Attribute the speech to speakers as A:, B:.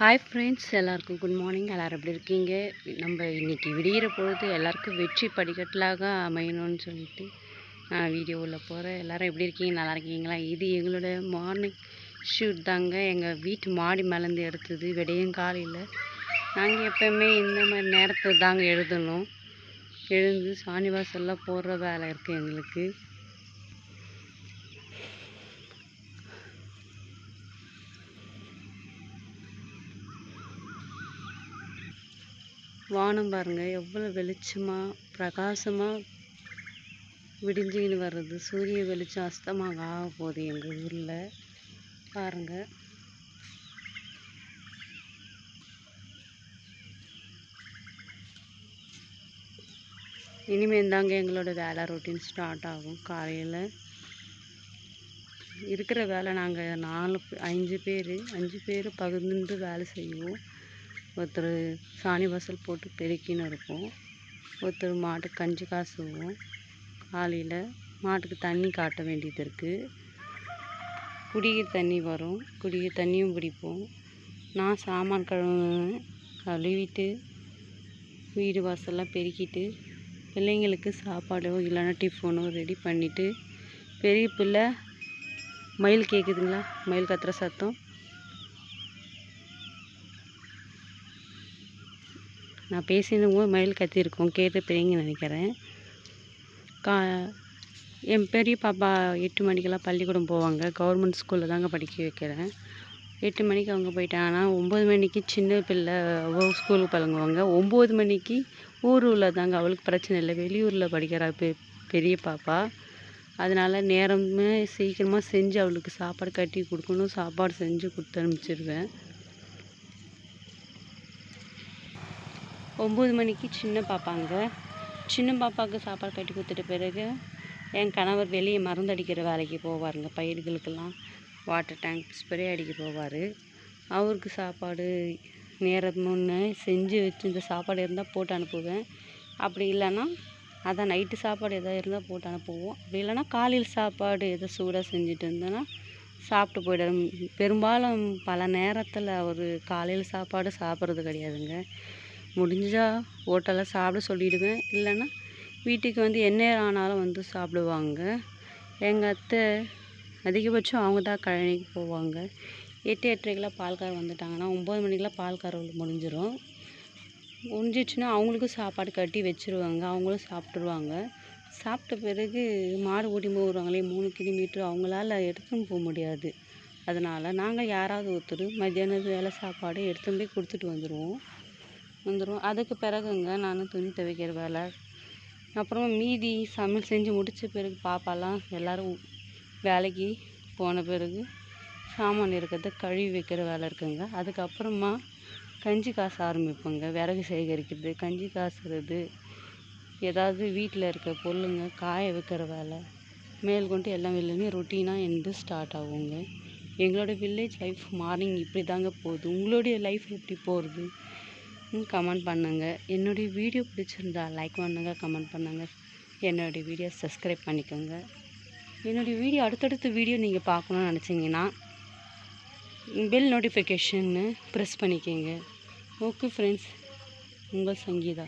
A: hi friends எல்லாருக்கும் good morning எல்லோரும் எப்படி இருக்கீங்க நம்ம இன்றைக்கி விடிகிற பொழுது எல்லாருக்கும் வெற்றி படிக்கட்டலாக அமையணும்னு சொல்லிட்டு நான் வீடியோவில் போகிறேன் எல்லோரும் எப்படி இருக்கீங்க நல்லா இருக்கீங்களா இது எங்களோட மார்னிங் ஷூட் தாங்க எங்கள் வீட்டு மாடி மலர்ந்து எடுத்தது விடையும் காலையில் நாங்கள் எப்போயுமே இந்த மாதிரி நேரத்தை தாங்க எழுதணும் எழுந்து சாணி போடுற வேலை இருக்குது எங்களுக்கு வானம் பாருங்கள் எவ்வளோ வெளிச்சமாக பிரகாசமாக விடிஞ்சிக்கின்னு வர்றது சூரிய வெளிச்சம் அஸ்தமாக ஆக போகுது எங்கள் ஊரில் பாருங்கள் இனிமேல் தாங்க எங்களோட வேலை ரொட்டீன் ஸ்டார்ட் ஆகும் காலையில் இருக்கிற வேலை நாங்கள் நாலு அஞ்சு பேர் அஞ்சு பேர் பகிர்ந்து வேலை செய்வோம் ஒருத்தர் சாணி வாசல் போட்டு பெருக்கின்னு இருப்போம் ஒருத்தர் மாட்டுக்கு கஞ்சி காசுவோம் காலையில் மாட்டுக்கு தண்ணி காட்ட வேண்டியது இருக்குது குடிக்கிற தண்ணி வரும் குடிக்கிற தண்ணியும் பிடிப்போம் நான் சாமான் கழுவுவேன் கழுவிட்டு வீடு வாசல்லாம் பெருக்கிட்டு பிள்ளைங்களுக்கு சாப்பாடோ இல்லைன்னா டிஃபனோ ரெடி பண்ணிவிட்டு பெரிய பிள்ளை மயில் கேட்குதுங்களா மயில் கத்துற சத்தம் நான் பேசின போது மயில் கத்திருக்கோம் கேட்டுருப்பீங்கன்னு நினைக்கிறேன் கா என் பெரிய பாப்பா எட்டு மணிக்கெல்லாம் பள்ளிக்கூடம் போவாங்க கவர்மெண்ட் ஸ்கூலில் தாங்க படிக்க வைக்கிறேன் எட்டு மணிக்கு அவங்க போயிட்டாங்கன்னா ஒம்பது மணிக்கு சின்ன பிள்ளை ஸ்கூலுக்கு பழங்குவாங்க ஒம்பது மணிக்கு ஊர் உள்ள தாங்க அவளுக்கு பிரச்சனை இல்லை வெளியூரில் படிக்கிறா பெ பெரிய பாப்பா அதனால் நேரமே சீக்கிரமாக செஞ்சு அவளுக்கு சாப்பாடு கட்டி கொடுக்கணும் சாப்பாடு செஞ்சு கொடுத்து அனுப்பிச்சிடுவேன் ஒம்பது மணிக்கு சின்ன பாப்பாங்க சின்ன பாப்பாவுக்கு சாப்பாடு கட்டி கொடுத்துட்ட பிறகு என் கணவர் வெளியே மருந்து அடிக்கிற வேலைக்கு போவாருங்க பயிர்களுக்கெல்லாம் வாட்டர் டேங்க் ஸ்ப்ரே அடிக்க போவார் அவருக்கு சாப்பாடு நேரம் முன்னே செஞ்சு வச்சுருந்த சாப்பாடு இருந்தால் போட்டு அனுப்புவேன் அப்படி இல்லைன்னா அதான் நைட்டு சாப்பாடு எதாவது இருந்தால் போட்டு அனுப்புவோம் அப்படி இல்லைன்னா காலையில் சாப்பாடு எதோ சூடாக செஞ்சுட்டு இருந்தேன்னா சாப்பிட்டு போயிடும் பெரும்பாலும் பல நேரத்தில் அவர் காலையில் சாப்பாடு சாப்பிட்றது கிடையாதுங்க முடிஞ்சால் ஹோட்டலில் சாப்பிட சொல்லிவிடுவேன் இல்லைன்னா வீட்டுக்கு வந்து எந்நேரம் ஆனாலும் வந்து சாப்பிடுவாங்க எங்கள் அத்தை அதிகபட்சம் அவங்க தான் கழனிக்கு போவாங்க எட்டு எட்டரைக்கெலாம் பால்கார் வந்துட்டாங்கன்னா ஒம்பது மணிக்கெலாம் பால்கார் முடிஞ்சிடும் முடிஞ்சிச்சுன்னா அவங்களுக்கும் சாப்பாடு கட்டி வச்சுருவாங்க அவங்களும் சாப்பிட்ருவாங்க சாப்பிட்ட பிறகு மாடு ஓட்டின்னு வருவாங்களே மூணு கிலோமீட்டர் அவங்களால எடுத்துன்னு போக முடியாது அதனால் நாங்கள் யாராவது ஒருத்தர் மத்தியானம் வேலை சாப்பாடு எடுத்துன்னு போய் கொடுத்துட்டு வந்துடுவோம் வந்துடும் அதுக்கு பிறகுங்க நான் துணி துவைக்கிற வேலை அப்புறமா மீதி சமையல் செஞ்சு முடித்த பிறகு பாப்பாலாம் எல்லோரும் வேலைக்கு போன பிறகு சாமான் இருக்கிறத கழுவி வைக்கிற வேலை இருக்குங்க அதுக்கப்புறமா கஞ்சி காசு ஆரம்பிப்போங்க விறகு சேகரிக்கிறது கஞ்சி காசுறது ஏதாவது வீட்டில் இருக்க பொருளுங்க காய வைக்கிற வேலை மேல் கொண்டு எல்லாம் வெளிலேயும் ரொட்டீனாக இருந்து ஸ்டார்ட் ஆகுங்க எங்களோட வில்லேஜ் லைஃப் மார்னிங் இப்படி தாங்க போகுது உங்களுடைய லைஃப் எப்படி போகிறது கமெண்ட் பண்ணுங்கள் என்னுடைய வீடியோ பிடிச்சிருந்தா லைக் பண்ணுங்கள் கமெண்ட் பண்ணுங்கள் என்னுடைய வீடியோ சப்ஸ்கிரைப் பண்ணிக்கோங்க என்னுடைய வீடியோ அடுத்தடுத்த வீடியோ நீங்கள் பார்க்கணுன்னு நினச்சிங்கன்னா பெல் நோட்டிஃபிகேஷன்னு ப்ரெஸ் பண்ணிக்கோங்க ஓகே ஃப்ரெண்ட்ஸ் உங்கள் சங்கீதா